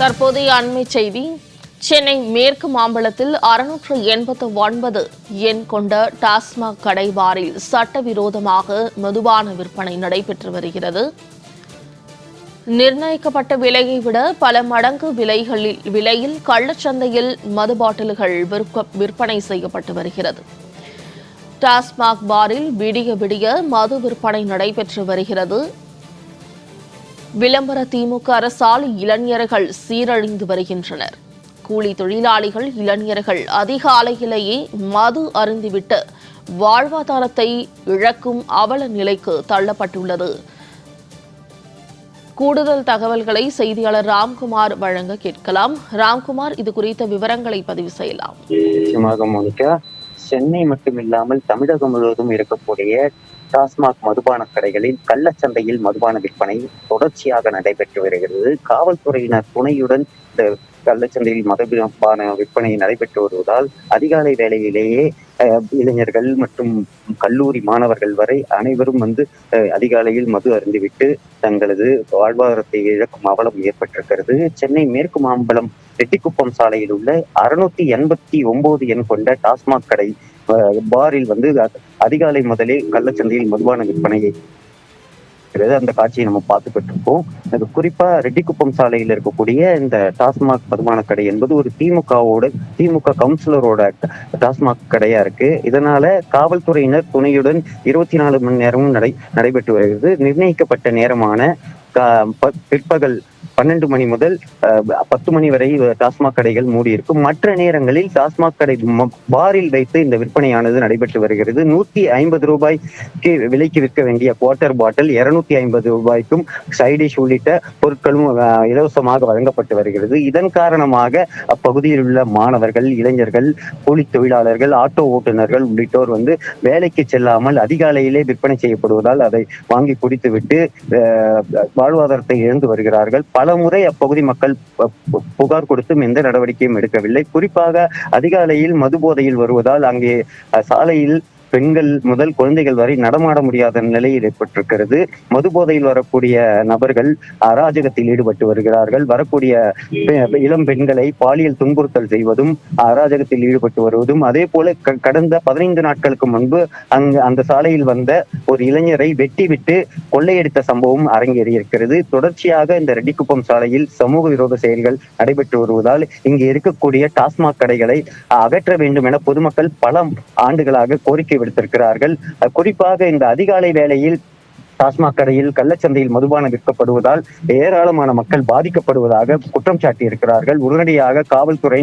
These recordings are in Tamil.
தற்போதைய அண்மை செய்தி சென்னை மேற்கு மாம்பலத்தில் அறுநூற்று எண்பத்து ஒன்பது எண் கொண்ட டாஸ்மாக் கடை பாரில் சட்டவிரோதமாக மதுபான விற்பனை நடைபெற்று வருகிறது. நிர்ணயிக்கப்பட்ட விலையை விட பல மடங்கு விலைகளில் விலையில் கள்ளச்சந்தையில் மது பாட்டில்கள் விற்பனை செய்யப்பட்டு வருகிறது. டாஸ்மாக் பாரில் விடிய விடிய மது விற்பனை நடைபெற்று வருகிறது. விளம்பர திமுக அரசால் இளைஞர்கள் சீரழிந்து வருகின்றனர். கூலி தொழிலாளிகள் இளைஞர்கள் அதிகாலையிலேயே மது அருந்திவிட்டு வாழ்வாதாரத்தை இழக்கும் அவல நிலைக்கு தள்ளப்பட்டுள்ளது. கூடுதல் தகவல்களை செய்தியாளர் ராம்குமார் வழங்க கேட்கலாம். ராம்குமார் இது குறித்த விவரங்களை பதிவு செய்யலாம். நிச்சயமாக மோனிகா சென்னை மட்டுமில்லாமல் தமிழகம் முழுவதும் இருக்கக்கூடிய டாஸ்மாக் மதுபான கடைகளில் கள்ளச்சந்தையில் மதுபான விற்பனை தொடர்ச்சியாக நடைபெற்று வருகிறது. காவல்துறையினர் துணையுடன் இந்த கள்ளச்சந்தையில் மதுபான விற்பனை நடைபெற்று வருவதால் அதிகாலை வேளையிலேயே அஹ், இளைஞர்கள் மற்றும் கல்லூரி மாணவர்கள் வரை அனைவரும் வந்து அஹ், அதிகாலையில் மது அருந்துவிட்டு தங்களது வாழ்வாதாரத்தை இழக்கும் அவலம் ஏற்பட்டிருக்கிறது. சென்னை மேற்கு மாம்பலம் ரெட்டிக்குப்பம் சாலையில் உள்ள அறுநூத்தி எண்பத்தி ஒன்பது எண் கொண்ட டாஸ்மாக் கடை பாரில் வந்து அ- அதிகாலை முதலே கள்ளச்சந்தையில் மதுபான விற்பனையை அந்த காட்சியை நம்ம பார்த்துக்கிட்டு இருக்கோம் அது குறிப்பா ரெட்டிக்குப்பம் சாலையில் இருக்கக்கூடிய இந்த டாஸ்மாக் மதுபான கடை என்பது ஒரு திமுகவோட திமுக கவுன்சிலரோட டாஸ்மாக் கடையா இருக்கு. இதனால காவல்துறையினர் துணையுடன் இருபத்தி நாலு மணி நேரமும் நடை நடைபெற்று வருகிறது. நிர்ணயிக்கப்பட்ட நேரமான பிற்பகல் பன்னெண்டு மணி முதல் பத்து மணி வரை டாஸ்மாக் கடைகள் மூடி இருக்கும். மற்ற நேரங்களில் டாஸ்மாக் கடை பாரில் வைத்து இந்த விற்பனையானது நடைபெற்று வருகிறது. நூத்தி ஐம்பது ரூபாய்க்கு விலைக்கு விற்க வேண்டிய குவார்டர் பாட்டில் இருநூத்தி ஐம்பது ரூபாய்க்கும் சைடிஷ் உள்ளிட்ட பொருட்களும் இலவசமாக வழங்கப்பட்டு வருகிறது. இதன் காரணமாக அப்பகுதியில் உள்ள மாணவர்கள் இளைஞர்கள் கூலி தொழிலாளர்கள் ஆட்டோ ஓட்டுநர்கள் உள்ளிட்டோர் வந்து வேலைக்கு செல்லாமல் அதிகாலையிலே விற்பனை செய்யப்படுவதால் அதை வாங்கி குடித்துவிட்டு வாழ்வாதாரத்தை இழந்து வருகிறார்கள். பல முறை அப்பகுதி மக்கள் புகார் கொடுத்தும் எந்த நடவடிக்கையும் எடுக்கவில்லை. குறிப்பாக அதிகாலையில் மது போதையில் வருவதால் அங்கே சாலையில் பெண்கள் முதல் குழந்தைகள் வரை நடமாட முடியாத நிலையில் ஏற்பட்டிருக்கிறது. மது போதையில் வரக்கூடிய நபர்கள் அராஜகத்தில் ஈடுபட்டு வருகிறார்கள். வரக்கூடிய இளம் பெண்களை பாலியல் துன்புறுத்தல் செய்வதும் அராஜகத்தில் ஈடுபட்டு வருவதும் அதே போல கடந்த பதினைந்து நாட்களுக்கு முன்பு அங்கு அந்த சாலையில் வந்த ஒரு இளைஞரை வெட்டி விட்டு கொள்ளையடித்த சம்பவம் அரங்கேறி இருக்கிறது தொடர்ச்சியாக இந்த ரெட்டிக்குப்பம் சாலையில் சமூக விரோத செயல்கள் நடைபெற்று வருவதால் இங்கு இருக்கக்கூடிய டாஸ்மாக் கடைகளை அகற்ற வேண்டும் என பொதுமக்கள் பல ஆண்டுகளாக கோரிக்கை விடுத்திருக்கிறார்கள் குறிப்பாக இந்த அதிகாலை வேளையில் டாஸ்மாக் கடையில் கள்ளச்சந்தையில் மதுபானம் விற்கப்படுவதால் ஏராளமான மக்கள் பாதிக்கப்படுவதாக குற்றம் சாட்டியிருக்கிறார்கள். உடனடியாக காவல்துறை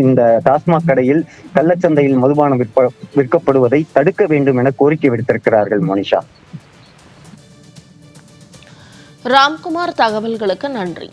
இந்த டாஸ்மாக் கடையில் கள்ளச்சந்தையில் மதுபானம் விற்ப விற்கப்படுவதை தடுக்க வேண்டும் என கோரிக்கை விடுத்திருக்கிறார்கள் மோனிஷா. ராம்குமார் தகவல்களுக்கு நன்றி.